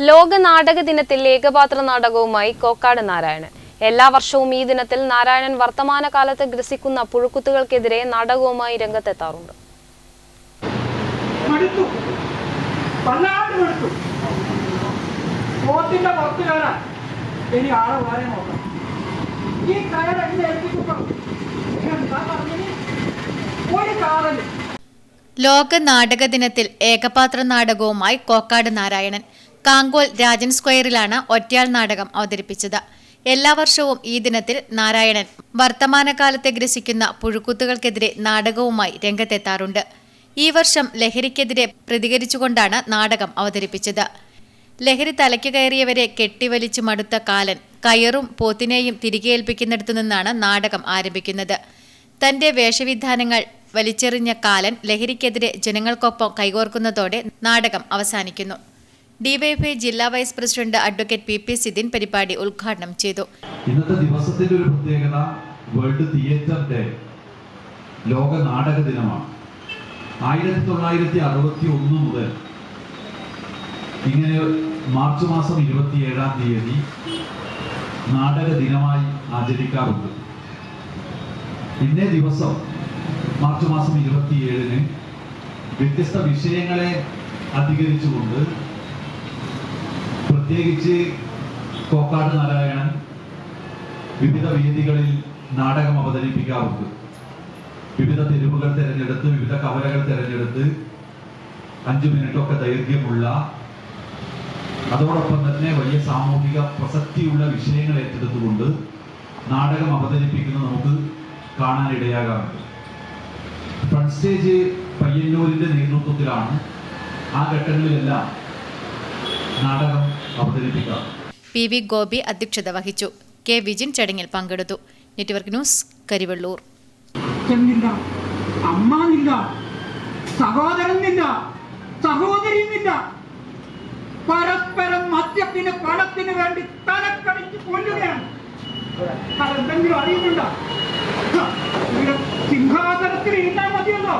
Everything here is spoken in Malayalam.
ലോക നാടക ദിനത്തിൽ ഏകപാത്ര നാടകവുമായി കോക്കാട് നാരായണൻ. എല്ലാ വർഷവും ഈ ദിനത്തിൽ നാരായണൻ വർത്തമാനകാലത്ത് ഗ്രസിക്കുന്ന പുഴുക്കുത്തുകൾക്കെതിരെ നാടകവുമായി രംഗത്തെത്താറുണ്ട്. ലോക നാടക ദിനത്തിൽ ഏകപാത്ര നാടകവുമായി കോക്കാട് നാരായണൻ. കാങ്കോൽ രാജൻ സ്ക്വയറിലാണ് ഒറ്റയാൾ നാടകം അവതരിപ്പിച്ചത്. എല്ലാ വർഷവും ഈ ദിനത്തിൽ നാരായണൻ വർത്തമാനകാലത്തെ ഗ്രസിക്കുന്ന പുഴുക്കുത്തുകൾക്കെതിരെ നാടകവുമായി രംഗത്തെത്താറുണ്ട്. ഈ വർഷം ലഹരിക്കെതിരെ പ്രതികരിച്ചുകൊണ്ടാണ് നാടകം അവതരിപ്പിച്ചത്. ലഹരി തലയ്ക്ക് കയറിയവരെ കെട്ടിവലിച്ച് മടുത്ത കാലൻ കയറും പോത്തിനെയും തിരികെ ഏൽപ്പിക്കുന്നിടത്തു നിന്നാണ് നാടകം ആരംഭിക്കുന്നത്. തന്റെ വേഷവിധാനങ്ങൾ വലിച്ചെറിഞ്ഞ കാലൻ ലഹരിക്കെതിരെ ജനങ്ങൾക്കൊപ്പം കൈകോർക്കുന്നതോടെ നാടകം അവസാനിക്കുന്നു. ഡിവൈഎഫ്ഐ ജില്ലാ vice president advocate P P Sidhin പരിപാടി ഉദ്ഘാടനം ചെയ്തു. ഇന്നത്തെ ദിവസത്തിന്റെ ഒരു പ്രത്യേകത വേൾഡ് തിയേറ്റർ ഡേ ലോക നാടക ദിനമാണ്. ആയിരത്തി തൊള്ളായിരത്തി അറുപത്തി ഒന്ന് മുതൽ ഇങ്ങനെ മാർച്ച് മാസം ഇരുപത്തിയേഴാം തീയതി നാടക ദിനമായി ആചരിക്കാറുണ്ട്. ഇന്നേ ദിവസം മാർച്ച് മാസം ഇരുപത്തിയേഴിന് വ്യത്യസ്ത വിഷയങ്ങളെ അധികരിച്ചുകൊണ്ട് പ്രത്യേകിച്ച് കോക്കാട് നാരായണൻ വിവിധ വേദികളിൽ നാടകം അവതരിപ്പിക്കാറുണ്ട്. വിവിധ തെരുവുകൾ തിരഞ്ഞെടുത്ത് വിവിധ കവലകൾ തിരഞ്ഞെടുത്ത് അഞ്ചു മിനിറ്റൊക്കെ ദൈർഘ്യമുള്ള അതോടൊപ്പം തന്നെ വലിയ സാമൂഹിക പ്രസക്തിയുള്ള വിഷയങ്ങൾ ഏറ്റെടുത്തുകൊണ്ട് നാടകം അവതരിപ്പിക്കുന്നത് നമുക്ക് കാണാൻ ഇടയാകാറുണ്ട്. ഫ്രണ്ട് സ്റ്റേജ് പയ്യന്നൂരിന്റെ നേതൃത്വത്തിലാണ് ആ ഘട്ടങ്ങളിലെല്ലാം നാടകം അവതരിപ്പിക്കാറ് പി വി ഗോപി അധ്യക്ഷത വഹിച്ചു. കെ വിജിൻ ചടങ്ങിൽ പങ്കെടുത്തു. Network news Karivellur. അച്ഛനില്ല അമ്മന്നില്ല സഹോദരനില്ല സഹോദരിയുമില്ല. പരസ്പരം മദ്യത്തിന് പണത്തിന് വേണ്ടി തലക്കടിച്ച് കൊല്ലുകയാണ്. അതെന്തെങ്കിലും അറിയുന്നുണ്ടോ? സിംഹാസനത്തിൽ ഇരുന്നാൽ മതിയല്ലോ.